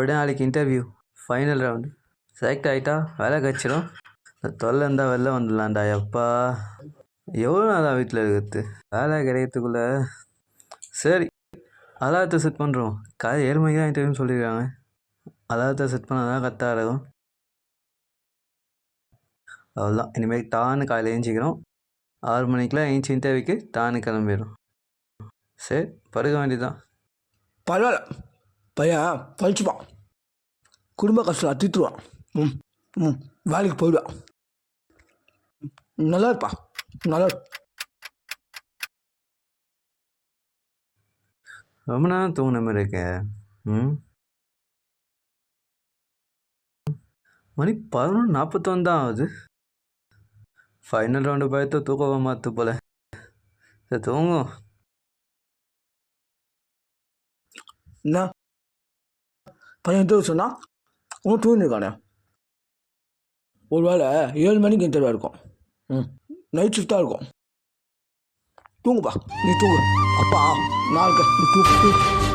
ஒரு நாளைக்கு interview final round select ஆகிட்டா வேலை கிடச்சிடும் தொல்லை இருந்தால் வெளில வந்துடலாம்டா எப்பா. எவ்வளோ நாளாக வீட்டில் இருக்கிறது? வேலை கிடைக்கிறதுக்குள்ளே. சரி அலாரத்தை செட் பண்ணுறோம் காலை ஏழு மணிக்கு தான் இன்டர்வியூன்னு சொல்லியிருக்காங்க. அலாரத்தை செட் பண்ணால் தான் கரெக்டாக இருக்கும். அவ்வளோதான் இனிமேல் டான்னு காலையில் ஏஞ்சிக்கிறோம். ஆறு மணிக்கெலாம் ஏஞ்சி இன்டர்வியூக்கு டான்னு கிளம்பிடும் சரி படுக்க வேண்டியதுதான். பரவாயில்ல. பையன் பழிச்சுப்பான். குடும்ப கஷ்டம் தீர்த்துருவான். ம் ம் வேலைக்கு போயிடுவான். நல்லா இருப்பா. நல்லா. ரொம்ப நேரம் தூங்கின மாதிரி இருக்க. ம். மணி பதினொன்று நாற்பத்தொன்று தான் ஆகுது. ஃபைனல் ரவுண்டு பயத்தை தூக்கம் மாற்று போல. சரி தூங்கும். என்ன? பையன் இன்டர்வியூ சொன்னால் உன் தூங்கிருக்கானே ஒரு வேளை ஏழு மணிக்கு இன்டர்வியூ இருக்கும். ம். நைட் ஷிஃப்டாக இருக்கும். தூங்குப்பா. நீ தூங்கு. அப்பா நாளைக்கு நீ தூங்கு தூங்கு.